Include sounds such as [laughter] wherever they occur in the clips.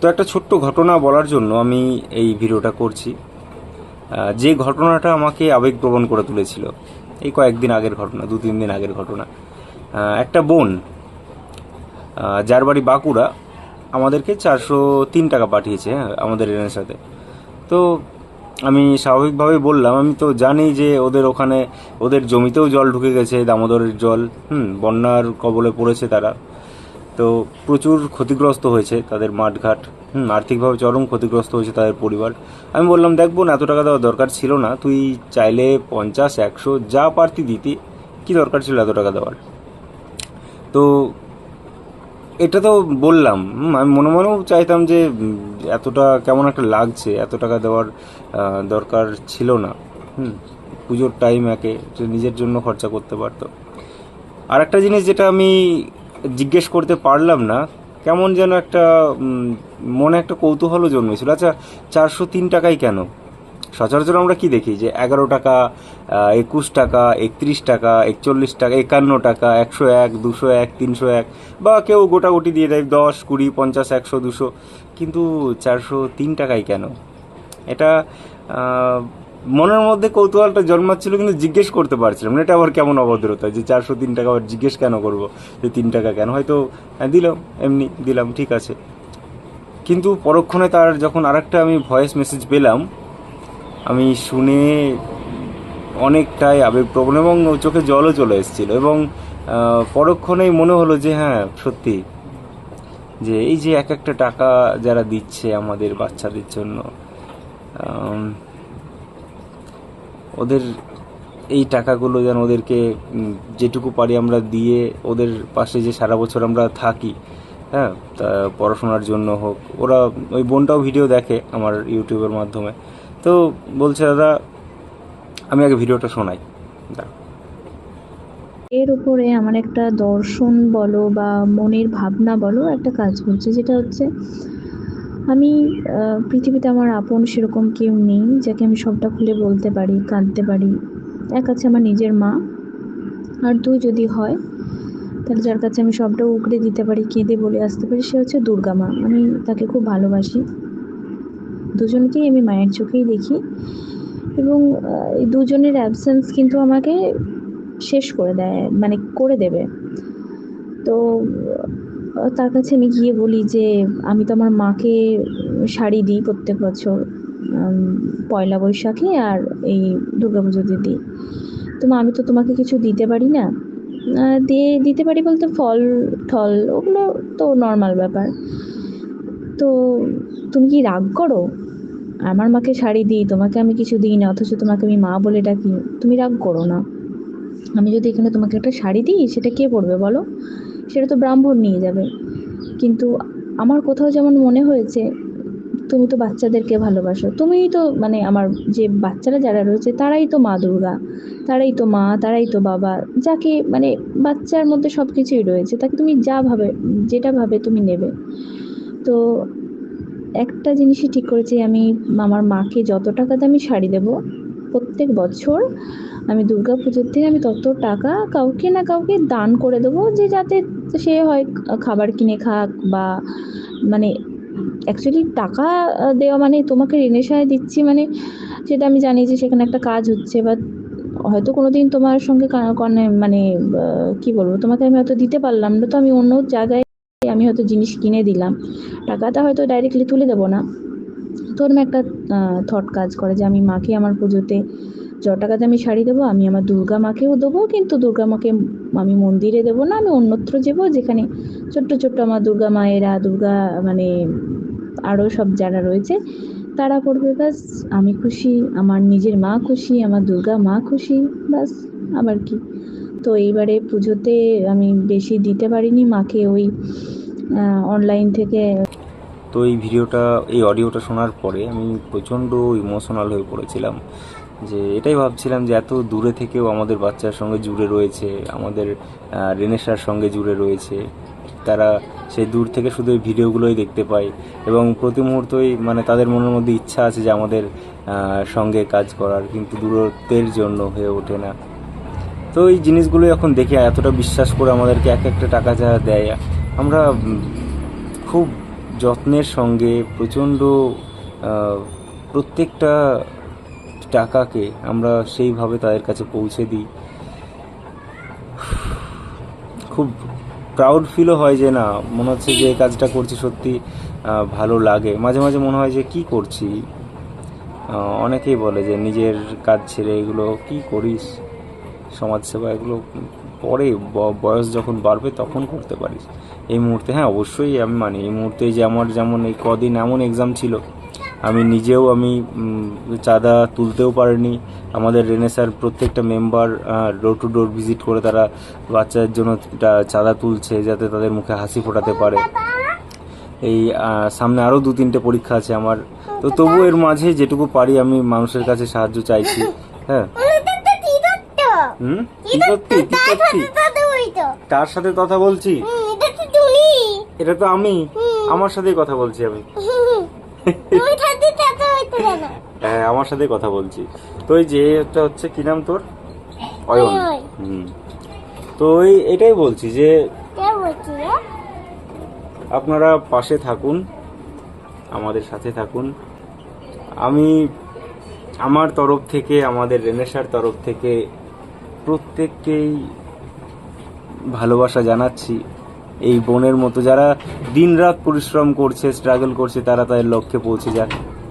তো একটা ছোট্ট ঘটনা বলার জন্য আমি এই ভিডিওটা করছি। যে ঘটনাটা আমাকে আবেগপ্রবণ করে তুলেছিল, এই কয়েকদিন আগের ঘটনা, দু, তিন দিন আগের ঘটনা। একটা বোন যার বাড়ি বাঁকুড়া, আমাদেরকে চারশো তিন টাকা পাঠিয়েছে হ্যাঁ আমাদের রেনের সাথে। তো আমি স্বাভাবিকভাবে বললাম, আমি তো জানি যে ওদের ওখানে, ওদের জমিতেও জল ঢুকে গেছে, দামোদরের জল, হুম, বন্যার কবলে পড়েছে তারা। তো প্রচুর ক্ষতিগ্রস্ত হয়েছে তাদের মাঠঘাট, হুম, আর্থিকভাবে চরম ক্ষতিগ্রস্ত হয়েছে তাদের পরিবার। আমি বললাম, দেখ না এত টাকা দেওয়ার দরকার ছিল না, তুই চাইলে পঞ্চাশ, একশো, যা পারতি দিতি। কি দরকার ছিল এত টাকা দেওয়ার? তো এটা তো বললাম আমি মনে মনেও চাইতাম যে এতটা কেমন একটা লাগছে, এত টাকা দেওয়ার দরকার ছিল না, হুম, পুজোর টাইম একে নিজের জন্য খরচা করতে পারতো। আর একটা জিনিস যেটা আমি জিজ্ঞেস করতে পারলাম না, কেমন যেন একটা মনে একটা কৌতূহলও জন্মেছিল। আচ্ছা চারশো তিন টাকাই কেন? সচরাচর আমরা কি দেখি? যে এগারো টাকা একুশ টাকা, একত্রিশ টাকা, একচল্লিশ টাকা, একান্ন টাকা, একশো এক, দুশো এক, তিনশো এক, বা কেউ গোটাগুটি দিয়ে দেয়, দশ, কুড়ি, পঞ্চাশ, একশো, দুশো। কিন্তু চারশো তিন টাকাই কেন? এটা মনের মধ্যে কৌতূহলটা জন্মাচ্ছিল কিন্তু জিজ্ঞেস করতে পারছিলাম। না এটা আবার কেমন অভদ্রতা? যে চারশো তিন টাকা আবার জিজ্ঞেস কেন করব? যে তিন টাকা কেন? হয়তো হ্যাঁ, দিলাম এমনি দিলাম ঠিক আছে। কিন্তু পরক্ষণে তার যখন আরেকটা আমি ভয়েস মেসেজ পেলাম আমি শুনে অনেকটাই আবেগপ্রবণ এবং চোখে জলও চলে এসেছিল এবং পরক্ষণেই মনে হলো যে হ্যাঁ সত্যি যে এই যে এক একটা টাকা যারা দিচ্ছে আমাদের বাচ্চাদের জন্য ওদের এই টাকাগুলো যেন ওদেরকে যেটুকু পারি আমরা দিয়ে ওদের পাশে যে সারা বছর আমরা থাকি হ্যাঁ তা পড়াশোনার জন্য হোক। ওরা ওই বোনটাও ভিডিও দেখে আমার ইউটিউবের মাধ্যমে। তো বলছে, দাদা, আমি আগে ভিডিওটা শোনাই। এর উপরে আমার একটা দর্শন বলো বা মনের ভাবনা বলো একটা কাজ করছে, যেটা হচ্ছে আমি পৃথিবীতে আমার আপন সেরকম কেউ নেই যাকে আমি সবটা খুলে বলতে পারি, কাঁদতে পারি। এক আছে আমার নিজের মা, আর দুই যদি হয়, তাহলে যার কাছে আমি সবটা উগড়ে দিতে পারি, কেঁদে বলে আসতে পারি, সে হচ্ছে দুর্গা মা। আমি তাকে খুব ভালোবাসি। দুজনকেই আমি মায়ের চোখেই দেখি এবং এই দুজনের অ্যাবসেন্স কিন্তু আমাকে শেষ করে দেয় মানে করে দেবে। তো তার কাছে আমি গিয়ে বলি যে, আমি তো আমার মাকে শাড়ি দিই প্রত্যেক বছর পয়লা বৈশাখে আর এই দুর্গাপুজোতে দিই তো মা, আমি তো তোমাকে কিছু দিতে পারি না। দিয়ে, দিতে পারি বলতে ফল, ঠল, ওগুলো তো নর্মাল ব্যাপার। তো তুমি কি রাগ করো? আমার মাকে শাড়ি দিই, তোমাকে আমি কিছু দিই না, অথচ তোমাকে আমি মা বলে ডাকি। তুমি রাগ করো না। আমি যদি এখানে তোমাকে একটা শাড়ি দিই, সেটা কে পরবে বলো? সেটা তো ব্রাহ্মণ নিয়ে যাবে। কিন্তু আমার কোথাও যেমন মনে হয়েছে, তুমি তো বাচ্চাদেরকে ভালোবাসো। তুমিই তো মানে আমার যে বাচ্চারা যারা রয়েছে, তারাই তো মা দুর্গা, তারাই তো মা, তারাই তো বাবা। যাকে মানে বাচ্চার মধ্যে সব কিছুই রয়েছে, তাকে তুমি যা ভাবে, যেটা ভাবে তুমি নেবে। তো একটা জিনিসই ঠিক করেছি, আমি আমার মাকে যত টাকা দামি শাড়ি দেবো, প্রত্যেক বছর আমি দুর্গা পুজোর থেকে আমি তত টাকা কাউকে না কাউকে দান করে দেবো যে যাতে সে হয় খাবার কিনে খাক বা মানে অ্যাকচুয়ালি টাকা দেওয়া মানে তোমাকে ঋণের সায় দিচ্ছি মানে সেটা আমি জানি যে সেখানে একটা কাজ হচ্ছে বা হয়তো কোনো দিন তোমার সঙ্গে মানে কি বলব? তোমাকে আমি হয়তো দিতে পারলাম না, তো আমি অন্য জায়গায় আমি হয়তো জিনিস কিনে দিলাম। টাকাটা হয়তো ডাইরেক্টলি তুলে দেবো না। তো ওরকম একটা থট কাজ করে যে আমি মাকে আমার পুজোতে য টাকাতে আমি শাড়ি দেবো, আমি আমার দুর্গা মাকেও দেবো, কিন্তু দুর্গা মাকে আমি মন্দিরে দেবো না, আমি অন্যত্র যাব, যেখানে ছোট্ট ছোট্ট আমার দুর্গা মায়েরা, দুর্গা মানে আরও সব যারা রয়েছে, তারা পড়বে, ব্যাস, আমি খুশি, আমার নিজের মা খুশি, আমার দুর্গা মা খুশি, ব্যাস, আবার কি। তো এইবারে পুজোতে আমি বেশি দিতে পারিনি, মাকে ওই অনলাইন থেকে তো এই ভিডিওটা এই অডিওটা শোনার পরে আমি প্রচণ্ড ইমোশনাল হয়ে পড়েছিলাম যে এটাই ভাবছিলাম যে এত দূরে থেকেও আমাদের বাচ্চার সঙ্গে জুড়ে রয়েছে আমাদের আহ, রেনেসার সঙ্গে জুড়ে রয়েছে। তারা সেই দূর থেকে শুধু এই ভিডিওগুলোই দেখতে পায় এবং প্রতি মুহূর্তই মানে তাদের মনের মধ্যে ইচ্ছা আছে যে আমাদের সঙ্গে কাজ করার কিন্তু দূরত্বের জন্য হয়ে ওঠে না। তো এই জিনিসগুলো এখন দেখে এতটা বিশ্বাস করে আমাদেরকে এক একটা টাকা যা দেয় আমরা খুব যত্নের সঙ্গে প্রচণ্ড প্রত্যেকটা টাকাকে আমরা সেইভাবে তাদের কাছে পৌঁছে দিই। খুব প্রাউড ফিলও হয় যে না, মনে হচ্ছে যে কাজটা করছি সত্যি ভালো লাগে। মাঝে মাঝে মনে হয় যে কি করছি? অনেকেই বলে যে নিজের কাজ ছেড়ে এগুলো কি করিস? সমাজসেবা এগুলো পরে বয়স যখন বাড়বে তখন করতে পারিস। এই মুহূর্তে হ্যাঁ অবশ্যই আমি মানি। এই মুহূর্তে যে আমার যেমন এই কদিন এমন এক্সাম ছিল, আমি নিজেও আমি চাঁদা তুলতেও পারিনি। আমাদের রেনেসার প্রত্যেকটা member door to door visit করে তারা বাচ্চাদের জন্য চাঁদা তুলছে যাতে তাদের মুখে হাসি ফোটাতে পারে। এই সামনে আরও দু তিনটে পরীক্ষা আছে আমার। তো তবু এর মাঝে যেটুকু পারি আমি মানুষের কাছে সাহায্য চাইছি। হ্যাঁ। হুম? কি করতি? কি করতি? কার সাথে কথা বলছি? এটা তো আমি। আমার সাথেই কথা বলছি আমি। [laughs] হ্যাঁ আমার সাথে কথা বলছি। তো এই যে একটা হচ্ছে কি নাম তোর? অয়ন। অয়ন। হুম। তো ওই এটাই বলছি যে আপনারা পাশে থাকুন আমাদের সাথে থাকুন। আমি আমার তরফ থেকে আমাদের রেনেসার তরফ থেকে প্রত্যেককেই ভালোবাসা জানাচ্ছি। এই বোনের মতো যারা দিনরাত পরিশ্রম করছে স্ট্রাগল করছে, তারা তাদের লক্ষ্যে পৌঁছে যাক।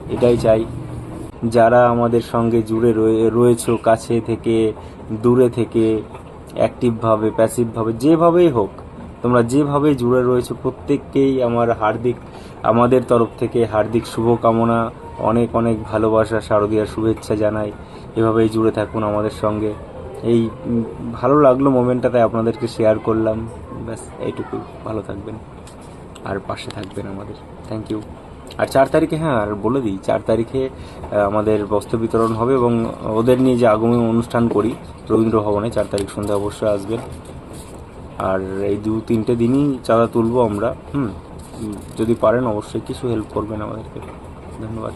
এটাই চাই। যারা আমাদের সঙ্গে জুড়ে রয়ে, রয়েছো, কাছে থেকে, দূরে থেকে অ্যাক্টিভভাবে প্যাসিভভাবে যেভাবেই হোক, তোমরা যেভাবে জুড়ে রয়েছো, প্রত্যেককেই আমার হার্দিক, আমাদের তরফ থেকে হার্দিক শুভকামনা, অনেক অনেক ভালোবাসা শারদীয়ার শুভেচ্ছা জানাই। এভাবেই জুড়ে থাকুন আমাদের সঙ্গে। এই ভালো লাগল মোমেন্টটা তাই আপনাদেরকে শেয়ার করলাম। ব্যাস, এইটুকু। ভালো থাকবেন। আর পাশে থাকবেন আমাদের। থ্যাংক ইউ আর চার তারিখে হ্যাঁ আর বলে দিই, চার তারিখে আমাদের বস্ত্র বিতরণ হবে এবং ওদের নিয়ে যে আগামী অনুষ্ঠান করি, রবীন্দ্র ভবনে, চার তারিখ সন্ধ্যা অবশ্যই আসবেন। আর এই দু তিনটে দিনই চাঁদা তুলবো আমরা। হুম, যদি পারেন অবশ্যই কিছু হেল্প করবেন আমাদেরকে। ধন্যবাদ।